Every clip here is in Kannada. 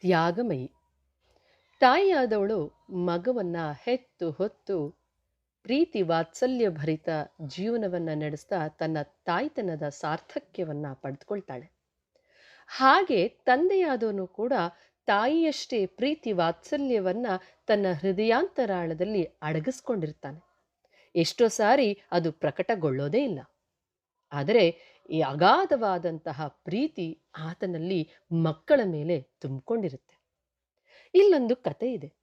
ತ್ಯಾಗಮಯಿ ತಾಯಿಯಾದವಳು ಮಗವನ್ನ ಹೆತ್ತು ಹೊತ್ತು ಪ್ರೀತಿ ವಾತ್ಸಲ್ಯ ಭರಿತ ಜೀವನವನ್ನ ನಡೆಸ್ತಾ ತನ್ನ ತಾಯ್ತನದ ಸಾರ್ಥಕ್ಯವನ್ನ ಪಡೆದುಕೊಳ್ತಾಳೆ. ಹಾಗೆ ತಂದೆಯಾದವನು ಕೂಡ ತಾಯಿಯಷ್ಟೇ ಪ್ರೀತಿ ವಾತ್ಸಲ್ಯವನ್ನ ತನ್ನ ಹೃದಯಾಂತರಾಳದಲ್ಲಿ ಅಡಗಿಸ್ಕೊಂಡಿರ್ತಾನೆ. ಎಷ್ಟೋ ಸಾರಿ ಅದು ಪ್ರಕಟಗೊಳ್ಳೋದೇ ಇಲ್ಲ. ಆದರೆ ಈ ಅಗಾಧವಾದಂತಹ ಪ್ರೀತಿ ಆತನಲ್ಲಿ ಮಕ್ಕಳ ಮೇಲೆ ತುಂಬಿಕೊಂಡಿರುತ್ತೆ. ಇಲ್ಲೊಂದು ಕತೆ ಇದೆ.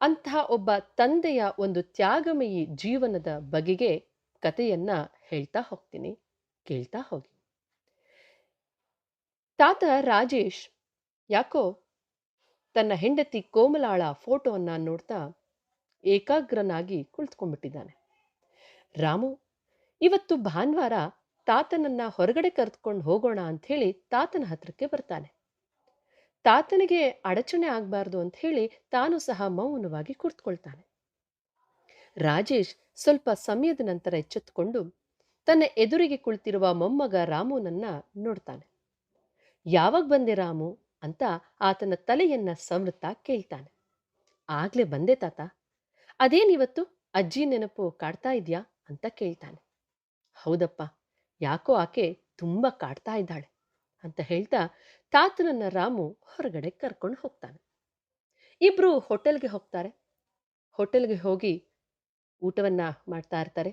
ಅಂತಹ ಒಬ್ಬ ತಂದೆಯ ಒಂದು ತ್ಯಾಗಮಯಿ ಜೀವನದ ಬಗೆಗೆ ಕಥೆಯನ್ನ ಹೇಳ್ತಾ ಹೋಗ್ತೀನಿ. ಕೇಳ್ತಾ ಹೋಗಿ. ತಾತ ರಾಜೇಶ್ ಯಾಕೋ ತನ್ನ ಹೆಂಡತಿ ಕೋಮಲಾಳ ಫೋಟೋವನ್ನ ನೋಡ್ತಾ ಏಕಾಗ್ರನಾಗಿ ಕುಳಿತುಕೊಂಡ್ಬಿಟ್ಟಿದ್ದಾನೆ. ರಾಮು, ಇವತ್ತು ಭಾನುವಾರ ತಾತನನ್ನ ಹೊರಗಡೆ ಕರೆದುಕೊಂಡು ಹೋಗೋಣ ಅಂಥೇಳಿ ತಾತನ ಹತ್ರಕ್ಕೆ ಬರ್ತಾನೆ. ತಾತನಿಗೆ ಅಡಚಣೆ ಆಗಬಾರ್ದು ಅಂತ ಹೇಳಿ ತಾನು ಸಹ ಮೌನವಾಗಿ ಕುರ್ತ್ಕೊಳ್ತಾನೆ ರಾಜೇಶ್ ಸ್ವಲ್ಪ ಸಮಯದ ನಂತರ ಎಚ್ಚೆತ್ತುಕೊಂಡು ತನ್ನ ಎದುರಿಗೆ ಕುಳಿತಿರುವ ಮೊಮ್ಮಗ ರಾಮುನನ್ನ ನೋಡ್ತಾನೆ. ಯಾವಾಗ ಬಂದೆ ರಾಮು? ಅಂತ ಆತನ ತಲೆಯನ್ನ ಸಮೃತ ಕೇಳ್ತಾನೆ. ಆಗ್ಲೇ ಬಂದೆ ತಾತ. ಅದೇನಿವತ್ತು? ಅಜ್ಜಿ ನೆನಪು ಕಾಡ್ತಾ ಇದ್ಯಾ? ಅಂತ ಕೇಳ್ತಾನೆ. ಹೌದಪ್ಪ, ಯಾಕೋ ಆಕೆ ತುಂಬ ಕಾಡ್ತಾ ಇದ್ದಾಳೆ ಅಂತ ಹೇಳ್ತಾ ತಾತನನ್ನ ರಾಮು ಹೊರಗಡೆ ಕರ್ಕೊಂಡು ಹೋಗ್ತಾನೆ. ಇಬ್ರು ಹೋಟೆಲ್ಗೆ ಹೋಗ್ತಾರೆ. ಹೋಟೆಲ್ಗೆ ಹೋಗಿ ಊಟವನ್ನ ಮಾಡ್ತಾ ಇರ್ತಾರೆ.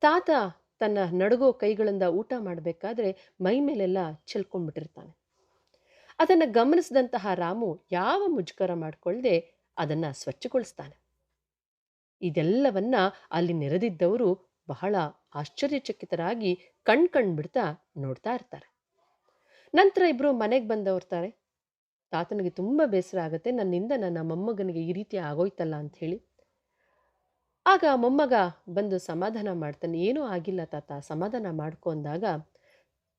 ತಾತ ತನ್ನ ನಡುಗೋ ಕೈಗಳಿಂದ ಊಟ ಮಾಡಬೇಕಾದ್ರೆ ಮೈ ಮೇಲೆಲ್ಲ ಚೆಲ್ಕೊಂಡ್ಬಿಟ್ಟಿರ್ತಾನೆ. ಅದನ್ನು ಗಮನಿಸಿದಂತಹ ರಾಮು ಯಾವ ಮುಜುಗರ ಮಾಡಿಕೊಳ್ಳದೆ ಅದನ್ನ ಸ್ವಚ್ಛಗೊಳಿಸ್ತಾನೆ. ಇದೆಲ್ಲವನ್ನ ಅಲ್ಲಿ ನೆರೆದಿದ್ದವರು ಬಹಳ ಆಶ್ಚರ್ಯಚಕಿತರಾಗಿ ಕಣ್ ಕಣ್ಬಿಡ್ತಾ ನೋಡ್ತಾ ಇರ್ತಾರೆ. ನಂತರ ಇಬ್ರು ಮನೆಗೆ ಬಂದವರ್ತಾರೆ ತಾತನಿಗೆ ತುಂಬ ಬೇಸರ ಆಗುತ್ತೆ, ನನ್ನಿಂದ ನನ್ನ ಮೊಮ್ಮಗನಿಗೆ ಈ ರೀತಿ ಆಗೋಯ್ತಲ್ಲ ಅಂತ ಹೇಳಿ ಆಗ ಮೊಮ್ಮಗ ಬಂದು ಸಮಾಧಾನ ಮಾಡ್ತಾನೆ, ಏನೂ ಆಗಿಲ್ಲ ತಾತ, ಸಮಾಧಾನ ಮಾಡ್ಕೊಂಡಾಗ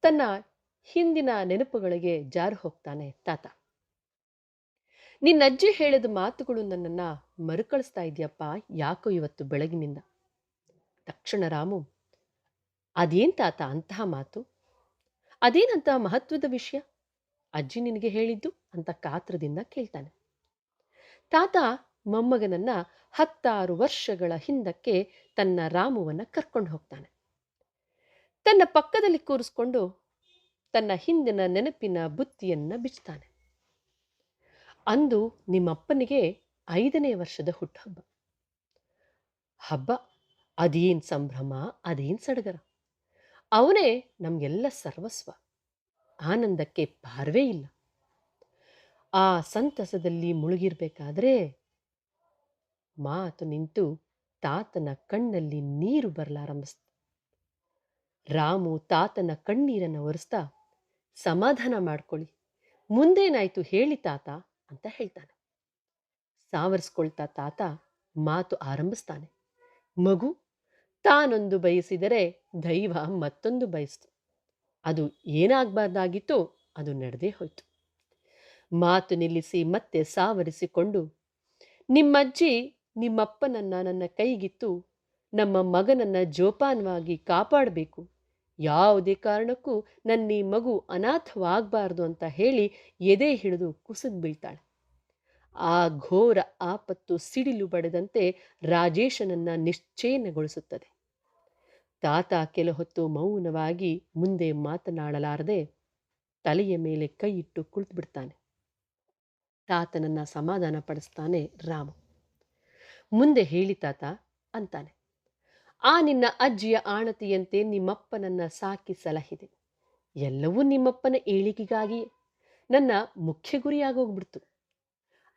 ತನ್ನ ಹಿಂದಿನ ನೆನಪುಗಳಿಗೆ ಜಾರು ಹೋಗ್ತಾನೆ ತಾತ. ನಿನ್ನಜ್ಜಿ ಹೇಳಿದ ಮಾತುಗಳು ನನ್ನನ್ನ ಮರುಕಳಿಸ್ತಾ ಇದೆಯಪ್ಪ ಯಾಕೋ ಇವತ್ತು ಬೆಳಗಿನಿಂದ? ತಕ್ಷಣ ರಾಮು, ಅದೇನ್ ತಾತ ಅಂತಹ ಮಾತು? ಅದೇನಂತ ಮಹತ್ವದ ವಿಷಯ? ಅಜ್ಜಿ ನಿನಗೆ ಹೇಳಿದ್ದು? ಅಂತ ಕಾತ್ರದಿಂದ ಕೇಳ್ತಾನೆ. ತಾತ ಮೊಮ್ಮಗನನ್ನ ಹತ್ತಾರು ವರ್ಷಗಳ ಹಿಂದಕ್ಕೆ ತನ್ನ ರಾಮುವನ್ನ ಕರ್ಕೊಂಡು ಹೋಗ್ತಾನೆ. ತನ್ನ ಪಕ್ಕದಲ್ಲಿ ಕೂರಿಸ್ಕೊಂಡು ತನ್ನ ಹಿಂದಿನ ನೆನಪಿನ ಬುತ್ತಿಯನ್ನ ಬಿಚ್ತಾನೆ. ಅಂದು ನಿಮ್ಮಪ್ಪನಿಗೆ ಐದನೇ ವರ್ಷದ ಹುಟ್ಟುಹಬ್ಬ. ಹಬ್ಬ, ಅದೇನ್ ಸಂಭ್ರಮ, ಅದೇನ್ ಸಡಗರ. ಅವನೇ ನಮಗೆಲ್ಲ ಸರ್ವಸ್ವ. ಆನಂದಕ್ಕೆ ಪಾರ್ವೇ ಇಲ್ಲ. ಆ ಸಂತಸದಲ್ಲಿ ಮುಳುಗಿರ್ಬೇಕಾದ್ರೆ ಮಾತು ನಿಂತು ತಾತನ ಕಣ್ಣಲ್ಲಿ ನೀರು ಬರಲಾರಂಭಿಸ್ತ. ರಾಮು ತಾತನ ಕಣ್ಣೀರನ್ನು ಒರೆಸ್ತಾ, ಸಮಾಧಾನ ಮಾಡ್ಕೊಳ್ಳಿ. ಮುಂದೇನಾಯ್ತು ಹೇಳಿ ತಾತ ಅಂತ ಹೇಳ್ತಾನೆ. ಸಾವರಿಸ್ಕೊಳ್ತಾ ತಾತ ಮಾತು ಆರಂಭಿಸ್ತಾನೆ. ಮಗು, ತಾನೊಂದು ಬಯಸಿದರೆ ದೈವ ಮತ್ತೊಂದು ಬಯಸ್ತು. ಅದು ಏನಾಗಬಾರ್ದಾಗಿತ್ತೋ ಅದು ನಡೆದೇ ಹೋಯಿತು. ಮಾತು ನಿಲ್ಲಿಸಿ ಮತ್ತೆ ಸಾವರಿಸಿಕೊಂಡು, ನಿಮ್ಮಜ್ಜಿ ನಿಮ್ಮಪ್ಪನನ್ನ ನನ್ನ ಕೈಗಿತ್ತು, ನಮ್ಮ ಮಗನನ್ನ ಜೋಪಾನವಾಗಿ ಕಾಪಾಡಬೇಕು. ಯಾವುದೇ ಕಾರಣಕ್ಕೂ ನನ್ನ ಈ ಮಗು ಅನಾಥವಾಗಬಾರ್ದು ಅಂತ ಹೇಳಿ ಎದೆ ಹಿಡಿದು ಕುಸಿದು ಬೀಳ್ತಾಳೆ. ಆ ಘೋರ ಆಪತ್ತು ಸಿಡಿಲು ಬಡದಂತೆ ರಾಜೇಶನನ್ನ ನಿಶ್ಚಯನಗೊಳಿಸುತ್ತದೆ. ತಾತ ಕೆಲ ಹೊತ್ತು ಮೌನವಾಗಿ ಮುಂದೆ ಮಾತನಾಡಲಾರದೆ ತಲೆಯ ಮೇಲೆ ಕೈ ಇಟ್ಟು ಕುಳಿತುಬಿಡ್ತಾನೆ. ತಾತನನ್ನ ಸಮಾಧಾನ ಪಡಿಸ್ತಾನೆ ರಾಮು. ಮುಂದೆ ಹೇಳಿ ತಾತ, ಅಂತಾನೆ. ಆ ನಿನ್ನ ಅಜ್ಜಿಯ ಆಣತಿಯಂತೆ ನಿಮ್ಮಪ್ಪನನ್ನ ಸಾಕಿ ಸಲಹಿದೆ. ಎಲ್ಲವೂ ನಿಮ್ಮಪ್ಪನ ಏಳಿಗೆಗಾಗಿಯೇ. ನನ್ನ ಮುಖ್ಯ ಗುರಿಯಾಗೋಗ್ಬಿಡ್ತು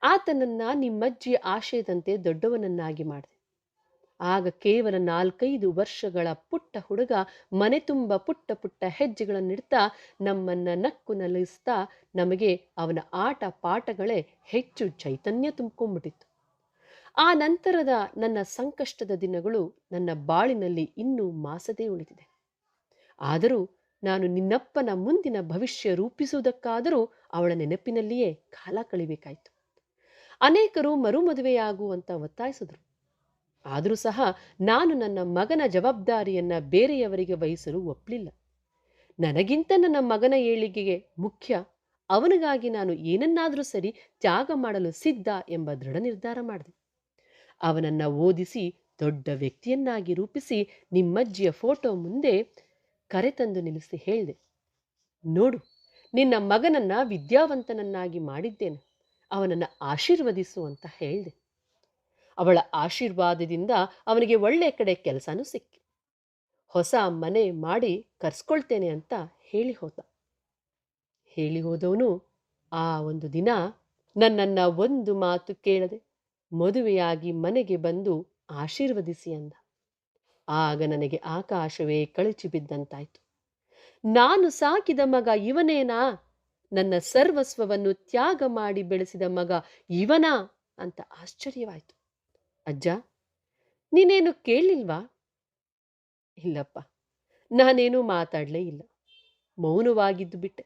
ಆತನನ್ನ ನಿಮ್ಮಜ್ಜಿಯ ಆಶಯದಂತೆ ದೊಡ್ಡವನನ್ನಾಗಿ ಮಾಡಿದೆ. ಆಗ ಕೇವಲ ನಾಲ್ಕೈದು ವರ್ಷಗಳ ಪುಟ್ಟ ಹುಡುಗ ಮನೆ ತುಂಬ ಪುಟ್ಟ ಪುಟ್ಟ ಹೆಜ್ಜೆಗಳನ್ನಿಡ್ತಾ ನಮ್ಮನ್ನ ನಕ್ಕು ನಲಿಸ್ತಾ ನಮಗೆ ಅವನ ಆಟ ಪಾಠಗಳೇ ಹೆಚ್ಚು ಚೈತನ್ಯ ತುಂಬಿಕೊಂಡ್ಬಿಟ್ಟಿತ್ತು. ಆ ನಂತರದ ನನ್ನ ಸಂಕಷ್ಟದ ದಿನಗಳು ನನ್ನ ಬಾಳಿನಲ್ಲಿ ಇನ್ನೂ ಮಾಸದೇ ಉಳಿದಿದೆ. ಆದರೂ ನಾನು ನಿನ್ನಪ್ಪನ ಮುಂದಿನ ಭವಿಷ್ಯ ರೂಪಿಸುವುದಕ್ಕಾದರೂ ಅವಳ ನೆನಪಿನಲ್ಲಿಯೇ ಕಾಲ ಕಳಿಬೇಕಾಯಿತು. ಅನೇಕರು ಮರುಮದುವೆಯಾಗುವಂತ ಒತ್ತಾಯಿಸಿದರು. ಆದರೂ ಸಹ ನಾನು ನನ್ನ ಮಗನ ಜವಾಬ್ದಾರಿಯನ್ನ ಬೇರೆಯವರಿಗೆ ವಹಿಸಲು ಒಪ್ಪಲಿಲ್ಲ ನನಗಿಂತ ನನ್ನ ಮಗನ ಏಳಿಗೆಗೆ ಮುಖ್ಯ, ಅವನಿಗಾಗಿ ನಾನು ಏನನ್ನಾದರೂ ಸರಿ ತ್ಯಾಗ ಮಾಡಲು ಸಿದ್ಧ ಎಂಬ ದೃಢ ನಿರ್ಧಾರ ಮಾಡಿದೆ. ಅವನನ್ನ ಓದಿಸಿ, ದೊಡ್ಡ ವ್ಯಕ್ತಿಯನ್ನಾಗಿ ರೂಪಿಸಿ ನಿಮ್ಮಜ್ಜಿಯ ಫೋಟೋ ಮುಂದೆ ಕರೆತಂದು ನಿಲ್ಲಿಸಿ ಹೇಳಿದೆ, ನೋಡು, ನಿನ್ನ ಮಗನನ್ನ ವಿದ್ಯಾವಂತನನ್ನಾಗಿ ಮಾಡಿದ್ದೇನೆ. ಅವನನ್ನ ಆಶೀರ್ವದಿಸು ಅಂತ ಹೇಳಿದೆ. ಅವಳ ಆಶೀರ್ವಾದದಿಂದ ಅವನಿಗೆ ಒಳ್ಳೆ ಕಡೆ ಕೆಲಸನೂ ಸಿಕ್ಕಿ. ಹೊಸ ಮನೆ ಮಾಡಿ ಕರ್ಸ್ಕೊಳ್ತೇನೆ ಅಂತ ಹೇಳಿ ಹೋದ. ಹೇಳಿ ಹೋದವನು ಆ ಒಂದು ದಿನ ನನ್ನನ್ನ ಒಂದು ಮಾತು ಕೇಳದೆ ಮದುವೆಯಾಗಿ ಮನೆಗೆ ಬಂದು ಆಶೀರ್ವದಿಸಿ ಅಂದ. ಆಗ ನನಗೆ ಆಕಾಶವೇ ಕಳಚಿ ಬಿದ್ದಂತಾಯ್ತು. ನಾನು ಸಾಕಿದ ಮಗ ಇವನೇನಾ? ನನ್ನ ಸರ್ವಸ್ವವನ್ನು ತ್ಯಾಗ ಮಾಡಿ ಬೆಳೆಸಿದ ಮಗ ಇವನ ಅಂತ ಆಶ್ಚರ್ಯವಾಯಿತು. ಅಜ್ಜ, ನೀನೇನು ಕೇಳಿಲ್ವಾ? ಇಲ್ಲಪ್ಪ, ನಾನೇನು ಮಾತಾಡಲೇ ಇಲ್ಲ. ಮೌನವಾಗಿದ್ದು ಬಿಟ್ಟೆ.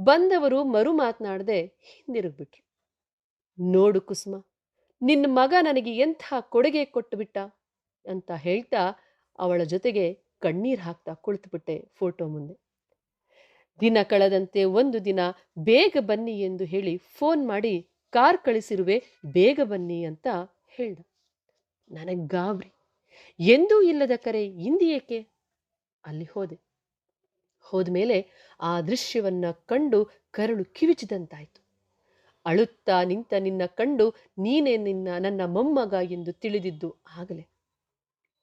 ಬಂದವರು ಮರು ಮಾತನಾಡದೆ ಹಿಂದಿರುಗ್ಬಿಟ್ರು. ನೋಡು ಕುಸುಮ, ನಿನ್ನ ಮಗ ನನಗೆ ಎಂಥ ಕೊಡುಗೆ ಕೊಟ್ಟುಬಿಟ್ಟ ಅಂತ ಹೇಳ್ತಾ ಅವಳ ಜೊತೆಗೆ ಕಣ್ಣೀರು ಹಾಕ್ತಾ ಕುಳಿತುಬಿಟ್ಟೆ ಫೋಟೋ ಮುಂದೆ. ದಿನ ಕಳೆದಂತೆ ಒಂದು ದಿನ ಬೇಗ ಬನ್ನಿ ಎಂದು ಹೇಳಿ ಫೋನ್ ಮಾಡಿ, ಕಾರ್ ಕಳಿಸಿರುವೆ, ಬೇಗ ಬನ್ನಿ ಅಂತ ಹೇಳ್ದ. ನನಗೆ ಗಾಬರಿ. ಎಂದೂ ಇಲ್ಲದ ಕರೆ ಇಂದಿಯೇಕೆ ಅಲ್ಲಿ ಹೋದೆ. ಹೋದ್ಮೇಲೆ ಆ ದೃಶ್ಯವನ್ನ ಕಂಡು ಕರಳು ಕಿವಿಚಿದಂತಾಯ್ತು. ಅಳುತ್ತಾ ನಿಂತ ನಿನ್ನ ಕಂಡು ನೀನೇ ನಿನ್ನ ನನ್ನ ಮೊಮ್ಮಗ ಎಂದು ತಿಳಿದಿದ್ದು ಆಗಲೇ.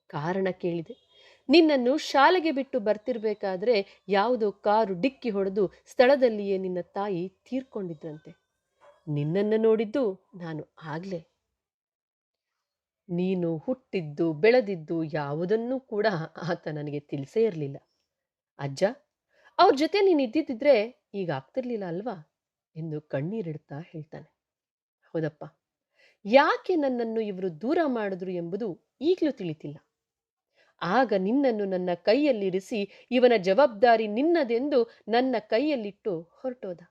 ಕಾರಣ ಕೇಳಿದೆ. ನಿನ್ನನ್ನು ಶಾಲೆಗೆ ಬಿಟ್ಟು ಬರ್ತಿರ್ಬೇಕಾದ್ರೆ ಯಾವುದೋ ಕಾರು ಡಿಕ್ಕಿ ಹೊಡೆದು ಸ್ಥಳದಲ್ಲಿಯೇ ನಿನ್ನ ತಾಯಿ ತೀರ್ಕೊಂಡಿದ್ರಂತೆ. ನಿನ್ನನ್ನು ನೋಡಿದ್ದು ನಾನು ಆಗ್ಲೇ. ನೀನು ಹುಟ್ಟಿದ್ದು, ಬೆಳೆದಿದ್ದು ಯಾವುದನ್ನೂ ಕೂಡ ಆತ ನನಗೆ ತಿಳಿಸೇ ಇರಲಿಲ್ಲ. ಅಜ್ಜ, ಅವ್ರ ಜೊತೆ ನೀನು ಇದ್ದಿದ್ದಿದ್ರೆ ಈಗ ಆಗ್ತಿರ್ಲಿಲ್ಲ ಅಲ್ವಾ? ಎಂದು ಕಣ್ಣೀರಿಡ್ತಾ ಹೇಳ್ತಾನೆ. ಹೌದಪ್ಪ, ಯಾಕೆ ನನ್ನನ್ನು ಇವರು ದೂರ ಮಾಡಿದ್ರು ಎಂಬುದು ಈಗಲೂ ತಿಳಿತಿಲ್ಲ. ಆಗ ನಿನ್ನನ್ನು ನನ್ನ ಕೈಯಲ್ಲಿರಿಸಿ ಇವನ ಜವಾಬ್ದಾರಿ ನಿನ್ನದೆಂದು ನನ್ನ ಕೈಯಲ್ಲಿಟ್ಟು ಹೊರಟೋದ.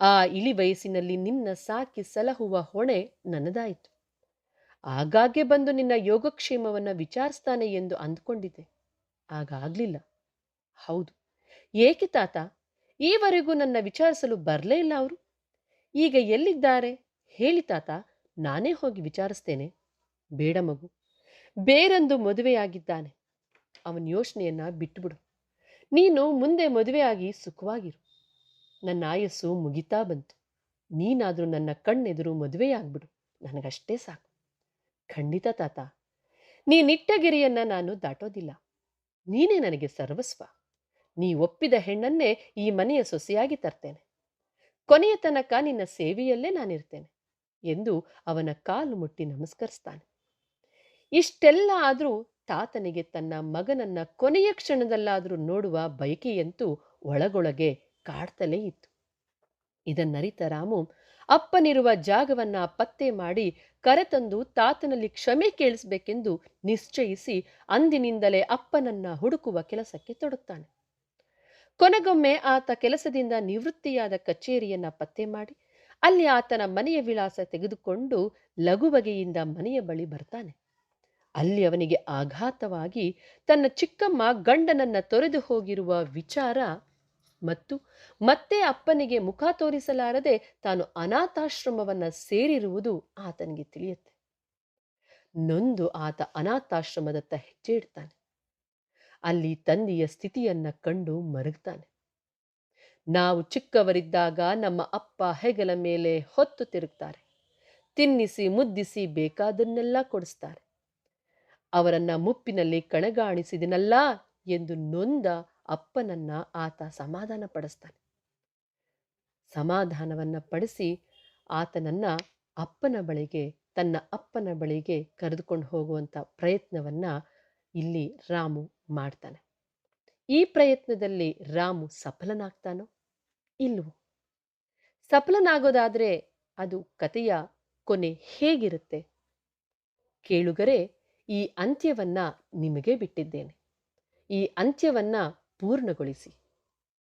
ಆ ಇಳಿ ವಯಸ್ಸಿನಲ್ಲಿ ನಿನ್ನ ಸಾಕಿ ಸಲಹುವ ಹೊಣೆ ನನ್ನದಾಯಿತು. ಆಗಾಗ್ಗೆ ಬಂದು ನಿನ್ನ ಯೋಗಕ್ಷೇಮವನ್ನ ವಿಚಾರಿಸ್ತಾನೆ ಎಂದು ಅಂದ್ಕೊಂಡಿದ್ದೆ. ಆಗಾಗ್ಲಿಲ್ಲ ಹೌದು. ಏಕೆ ತಾತ? ಈವರೆಗೂ ನನ್ನ ವಿಚಾರಿಸಲು ಬರಲೇ ಇಲ್ಲ ಅವರು. ಈಗ ಎಲ್ಲಿದ್ದಾರೆ? ಹೇಳಿ ತಾತ. ನಾನೇ ಹೋಗಿ ವಿಚಾರಿಸ್ತೇನೆ. ಬೇಡ ಮಗು. ಬೇರೊಂದು ಮದುವೆಯಾಗಿದ್ದಾನೆ. ಅವನ ಯೋಚನೆಯನ್ನ ಬಿಟ್ಟುಬಿಡು. ನೀನು ಮುಂದೆ ಮದುವೆಯಾಗಿ ಸುಖವಾಗಿರು. ನನ್ನ ಆಯಸ್ಸು ಮುಗಿತಾ ಬಂತು. ನೀನಾದರೂ ನನ್ನ ಕಣ್ಣೆದುರು ಮದುವೆಯಾಗ್ಬಿಡು. ನನಗಷ್ಟೇ ಸಾಕು. ಖಂಡಿತ ತಾತ. ನೀನಿಟ್ಟ ಗಿರಿಯನ್ನ ನಾನು ದಾಟೋದಿಲ್ಲ. ನೀನೇ ನನಗೆ ಸರ್ವಸ್ವ. ನೀ ಒಪ್ಪಿದ ಹೆಣ್ಣನ್ನೇ ಈ ಮನೆಯ ಸೊಸೆಯಾಗಿ ತರ್ತೇನೆ. ಕೊನೆಯ ತನಕ ನಿನ್ನ ಸೇವೆಯಲ್ಲೇ ನಾನಿರ್ತೇನೆ ಎಂದು ಅವನ ಕಾಲು ಮುಟ್ಟಿ ನಮಸ್ಕರಿಸ್ತಾನೆ. ಇಷ್ಟೆಲ್ಲ ಆದರೂ ತಾತನಿಗೆ ತನ್ನ ಮಗನನ್ನ ಕೊನೆಯ ಕ್ಷಣದಲ್ಲಾದರೂ ನೋಡುವ ಬಯಕೆಯಂತೂ ಒಳಗೊಳಗೆ ಕಾಡ್ತಲೇ ಇತ್ತು. ಇದನ್ನರಿತ ರಾಮು ಅಪ್ಪನಿರುವ ಜಾಗವನ್ನ ಪತ್ತೆ ಮಾಡಿ ಕರೆತಂದು ತಾತನಲ್ಲಿ ಕ್ಷಮೆ ಕೇಳಿಸಬೇಕೆಂದು ನಿಶ್ಚಯಿಸಿ ಅಂದಿನಿಂದಲೇ ಅಪ್ಪನನ್ನ ಹುಡುಕುವ ಕೆಲಸಕ್ಕೆ ತೊಡುತ್ತಾನೆ ಕೊನೆಗೊಮ್ಮೆ ಆತ ಕೆಲಸದಿಂದ ನಿವೃತ್ತಿಯಾದ ಕಚೇರಿಯನ್ನ ಪತ್ತೆ ಮಾಡಿ, ಅಲ್ಲಿ ಆತನ ಮನೆಯ ವಿಳಾಸ ತೆಗೆದುಕೊಂಡು ಲಗುಬಗೆಯಿಂದ ಮನೆಯ ಬಳಿ ಬರ್ತಾನೆ. ಅಲ್ಲಿ ಅವನಿಗೆ ಆಘಾತವಾಗಿ ತನ್ನ ಚಿಕ್ಕಮ್ಮ ಗಂಡನನ್ನ ತೊರೆದು ಹೋಗಿರುವ ವಿಚಾರ ಮತ್ತು ಮತ್ತೆ ಅಪ್ಪನಿಗೆ ಮುಖ ತೋರಿಸಲಾರದೆ ತಾನು ಅನಾಥಾಶ್ರಮವನ್ನು ಸೇರಿರುವುದು ಆತನಿಗೆ ತಿಳಿಯುತ್ತೆ. ನೊಂದು ಆತ ಅನಾಥಾಶ್ರಮದತ್ತ ಹೆಜ್ಜೆ ಇಡ್ತಾನೆ ಅಲ್ಲಿ ತಂದೆಯ ಸ್ಥಿತಿಯನ್ನ ಕಂಡು ಮರಗ್ತಾನೆ. ನಾವು ಚಿಕ್ಕವರಿದ್ದಾಗ ನಮ್ಮ ಅಪ್ಪ ಹೆಗಲ ಮೇಲೆ ಹೊತ್ತು ತಿರುಗ್ತಾರೆ. ತಿನ್ನಿಸಿ, ಮುದ್ದಿಸಿ ಬೇಕಾದನ್ನೆಲ್ಲ ಕೊಡಿಸ್ತಾರೆ. ಅವರನ್ನ ಮುಪ್ಪಿನಲ್ಲಿ ಕಣಗಾಣಿಸಿದನಲ್ಲ ಎಂದು ನೊಂದ ಅಪ್ಪನನ್ನ ಆತ ಸಮಾಧಾನ ಪಡಿಸ್ತಾನೆ ಸಮಾಧಾನವನ್ನ ಪಡಿಸಿ ಆತನನ್ನ ಅಪ್ಪನ ಬಳಿಗೆ, ತನ್ನ ಅಪ್ಪನ ಬಳಿಗೆ ಕರೆದುಕೊಂಡು ಹೋಗುವಂತ ಪ್ರಯತ್ನವನ್ನ ಇಲ್ಲಿ ರಾಮು ಮಾಡ್ತಾನೆ. ಈ ಪ್ರಯತ್ನದಲ್ಲಿ ರಾಮು ಸಫಲನಾಗ್ತಾನೋ ಇಲ್ವೋ? ಸಫಲನಾಗೋದಾದ್ರೆ ಅದು ಕಥೆಯ ಕೊನೆ ಹೇಗಿರುತ್ತೆ? ಕೇಳುಗರೆ ಈ ಅಂತ್ಯವನ್ನು ನಿಮಗೆ ಬಿಟ್ಟಿದ್ದೇನೆ. ಈ ಅಂತ್ಯವನ್ನು ಪೂರ್ಣಗೊಳಿಸಿ.